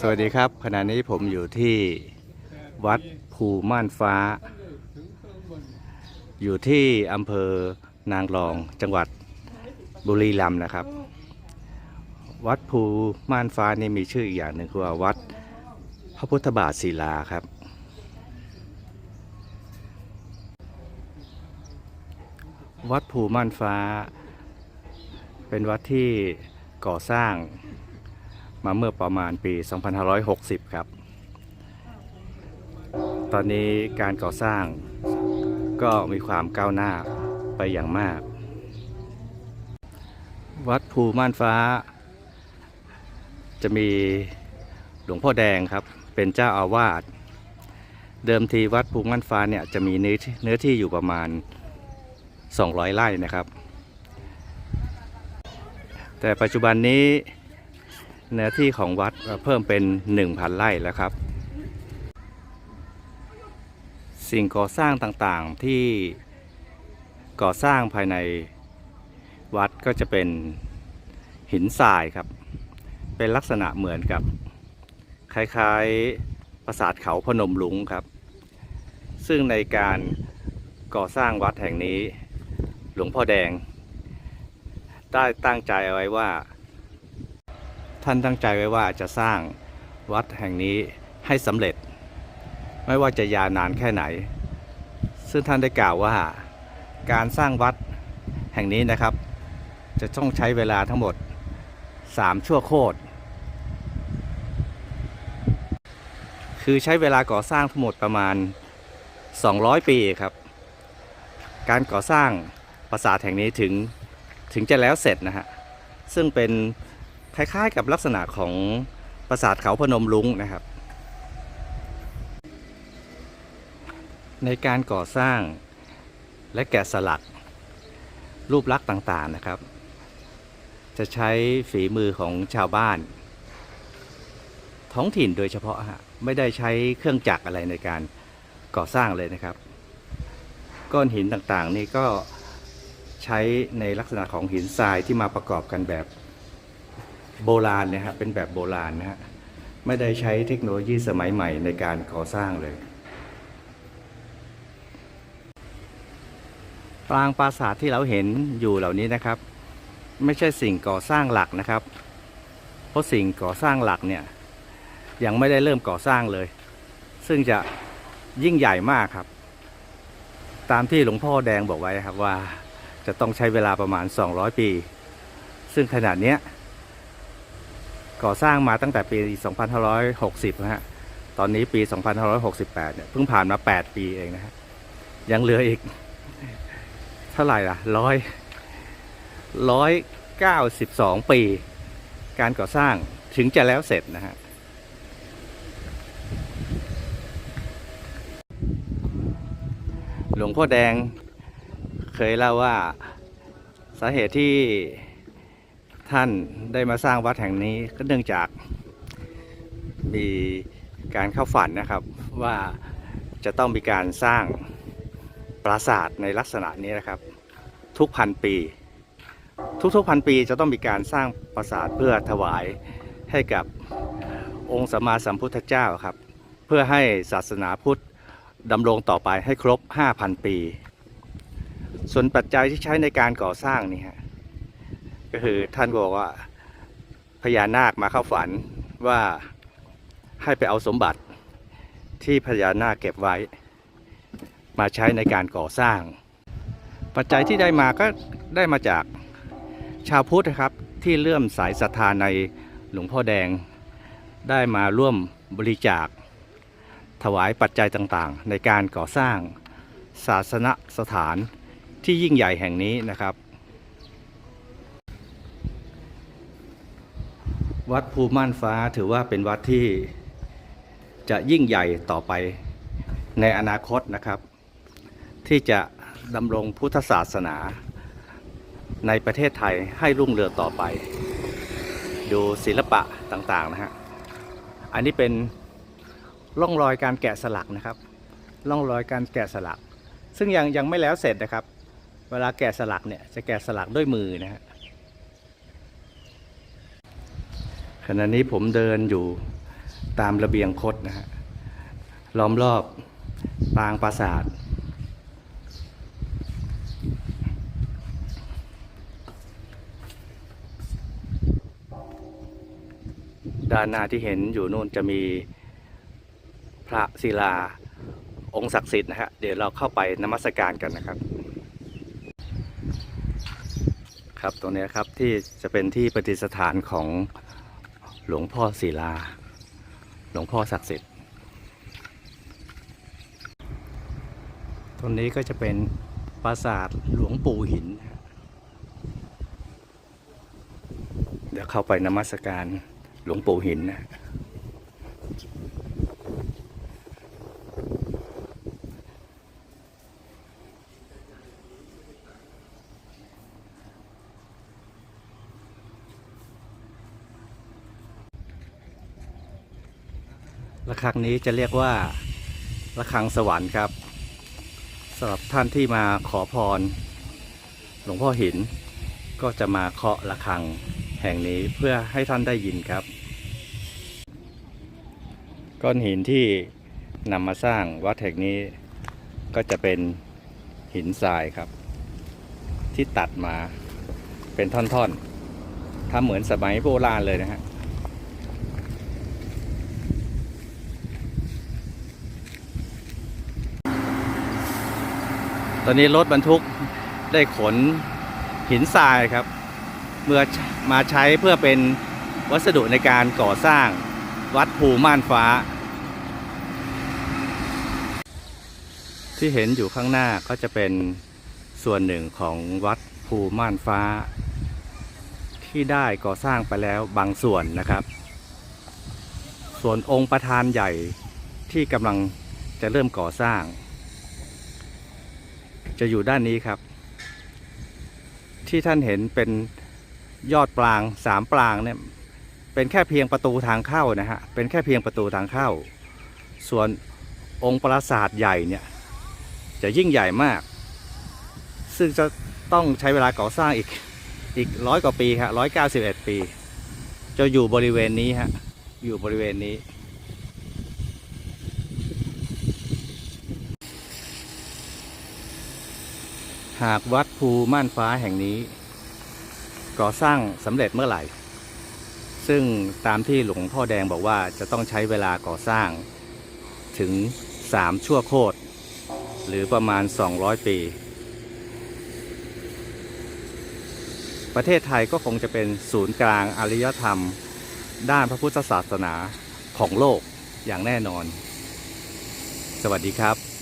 สวัสดีครับขณะนี้ผมอยู่ที่วัดภูม่านฟ้า อยู่ที่อำเภอนางรองจังหวัดบุรีรัมย์นะครับ วัดภูม่านฟ้านี่มีชื่ออีกอย่างหนึ่งคือว่าวัดพระพุทธบาทศิลาครับ วัดภูม่านฟ้า เป็นวัดที่ก่อสร้าง มาเมื่อประมาณปี 2560 ครับ ตอนนี้การก่อสร้างก็มีความก้าวหน้าไปอย่างมาก วัดภูม่านฟ้า จะมีหลวงพ่อแดงครับ เป็นเจ้าอาวาส เดิมทีวัดภูม่านฟ้าเนี่ยจะมีเนื้อที่เนื้อที่อยู่ประมาณ 200 ไร่นะครับ แต่ปัจจุบันนี้ เนื้อที่ของวัดเพิ่มเป็น 1,000ไร่แล้วครับ สิ่งก่อสร้างต่างๆที่ก่อสร้างภายในวัดก็จะเป็นหินทรายครับ เป็นลักษณะเหมือนกับ คล้ายๆปราสาทเขาพนมลุงครับ ซึ่งในการก่อสร้างวัดแห่งนี้ หลวงพ่อแดง ได้ตั้งใจเอาไว้ว่า ท่านตั้งใจไว้ว่าจะสร้างวัดแห่งนี้ให้สำเร็จ ไม่ว่าจะยาวนานแค่ไหน ซึ่งท่านได้กล่าวว่าการสร้างวัดแห่งนี้นะครับ จะต้องใช้เวลาทั้งหมด 3 ชั่วโคตรคือใช้เวลาก่อสร้างทั้งหมดประมาณ 200 ปีครับ การก่อสร้างปราสาทแห่งนี้ถึงถึงจะแล้วเสร็จนะฮะ ซึ่งเป็น คล้ายๆกับลักษณะของปราสาทเขาพนมลุงนะครับ ในการก่อสร้างและแกะสลักรูปลักษณ์ต่างๆนะครับ จะใช้ฝีมือของชาวบ้าน ท้องถิ่นโดยเฉพาะฮะไม่ได้ใช้เครื่องจักรอะไรในการก่อสร้างเลยนะครับ ก้อนหินต่างๆนี่ก็ใช้ในลักษณะของหินทรายที่มาประกอบกันแบบ โบราณนะฮะเป็นแบบโบราณนะฮะไม่ได้ใช้เทคโนโลยีสมัยใหม่ในการก่อสร้างเลยปรางปราสาทที่เราเห็นอยู่เหล่านี้นะครับ ไม่ใช่สิ่งก่อสร้างหลักนะครับ เพราะสิ่งก่อสร้างหลักเนี่ยยังไม่ได้เริ่มก่อสร้างเลย ซึ่งจะยิ่งใหญ่มากครับ ตามที่หลวงพ่อแดงบอกไว้ครับว่าจะต้องใช้เวลาประมาณ 200 ปี ซึ่งขนาดเนี้ย ก่อสร้างมาตั้งแต่ปี 2560 นะฮะ ตอนนี้ปี 2568 เนี่ย เพิ่งผ่านมา 8 ปีเองนะฮะ ยังเหลืออีก เท่าไหร่ล่ะร้อยร้อยเก้าสิบสองปี การก่อสร้างถึงจะแล้วเสร็จนะฮะ หลวงพ่อแดงเคยเล่าว่าสาเหตุที่ ท่านได้มาสร้างวัดแห่งนี้ก็เนื่องจากมีการเข้าฝันนะครับว่าจะต้องมีการสร้างปราสาทในลักษณะนี้นะครับ ทุกพันปี ทุกๆพันปีจะต้องมีการสร้างปราสาทเพื่อถวายให้กับองค์สัมมาสัมพุทธเจ้าครับ เพื่อให้ศาสนาพุทธดำรงต่อไปให้ครบ 5,000 ปี ส่วนปัจจัยที่ใช้ในการก่อสร้างนี่ฮะ ก็คือท่านบอกว่าพญานาคมาเข้าฝันว่าให้ไปเอาสมบัติที่พญานาคเก็บไว้ มาใช้ในการก่อสร้าง ปัจจัยที่ได้มาก็ได้มาจากชาวพุทธนะครับที่เลื่อมสายศรัทธาในหลวงพ่อแดง ได้มาร่วมบริจาค ถวายปัจจัยต่างๆ ในการก่อสร้างศาสนสถานที่ยิ่งใหญ่แห่งนี้นะครับ วัดภูม่านฟ้าถือว่าเป็นวัดที่จะยิ่งใหญ่ต่อไปในอนาคตนะครับ ที่จะดำรงพุทธศาสนาในประเทศไทยให้รุ่งเรืองต่อไป ดูศิลปะต่างๆนะฮะ อันนี้เป็นร่องรอยการแกะสลักนะครับ ร่องรอยการแกะสลัก ซึ่งยังยังไม่แล้วเสร็จนะครับ เวลาแกะสลักเนี่ยจะแกะสลักด้วยมือนะฮะ ขณะนี้ผมเดินอยู่ตามระเบียงคดนะฮะล้อมรอบปางปราสาทด้านหน้าที่เห็นอยู่นู่นจะมีพระศิลาองค์ศักดิ์สิทธิ์นะฮะเดี๋ยวเราเข้าไปนมัสการกันนะครับ ครับตรงนี้ครับที่จะเป็นที่ประดิษฐานของ หลวงพ่อศิลา หลวงพ่อศักดิ์สิทธิ์ตรงนี้ก็จะเป็นปราสาทหลวงปู่หิน เดี๋ยวเข้าไปนมัสการหลวงปู่หินนะ ระฆังนี้จะเรียกว่าระฆังสวรรค์ครับสำหรับท่านที่มาขอพร หลวงพ่อหิน ก็จะมาเคาะระฆังแห่งนี้เพื่อให้ท่านได้ยินครับ ก้อนหินที่นำมาสร้างวัดแห่งนี้ก็จะเป็นหินทรายครับ ที่ตัดมาเป็นท่อนๆทำเหมือนสมัยโบราณเลยนะฮะ ตอนนี้รถบรรทุกได้ขนหินทรายครับ เมื่อมาใช้เพื่อเป็นวัสดุในการก่อสร้างวัดภูม่านฟ้า ที่เห็นอยู่ข้างหน้าก็จะเป็นส่วนหนึ่งของวัดภูม่านฟ้า ที่ได้ก่อสร้างไปแล้วบางส่วนนะครับ ส่วนองค์ประธานใหญ่ที่กำลังจะเริ่มก่อสร้าง จะอยู่ด้านนี้ครับ ที่ท่านเห็นเป็นยอดปรางสามปรางเนี่ยเป็นแค่เพียงประตูทางเข้านะฮะเป็นแค่เพียงประตูทางเข้า ส่วนองค์ปราสาทใหญ่เนี่ยจะยิ่งใหญ่มาก ซึ่งจะต้องใช้เวลาก่อสร้างอีกอีกร้อยกว่าปีครับร้อยเก้าสิบเอ็ดปี จะอยู่บริเวณนี้ฮะอยู่บริเวณนี้ หากวัดภูม่านฟ้าแห่งนี้ ก่อสร้างสำเร็จเมื่อไหร่ ซึ่งตามที่หลวงพ่อแดงบอกว่าจะต้องใช้เวลาก่อสร้างถึง 3 ชั่วโคตร หรือประมาณ 200 ปี ประเทศไทยก็คงจะเป็นศูนย์กลางอารยธรรม ด้านพระพุทธศาสนาของโลกอย่างแน่นอน สวัสดีครับ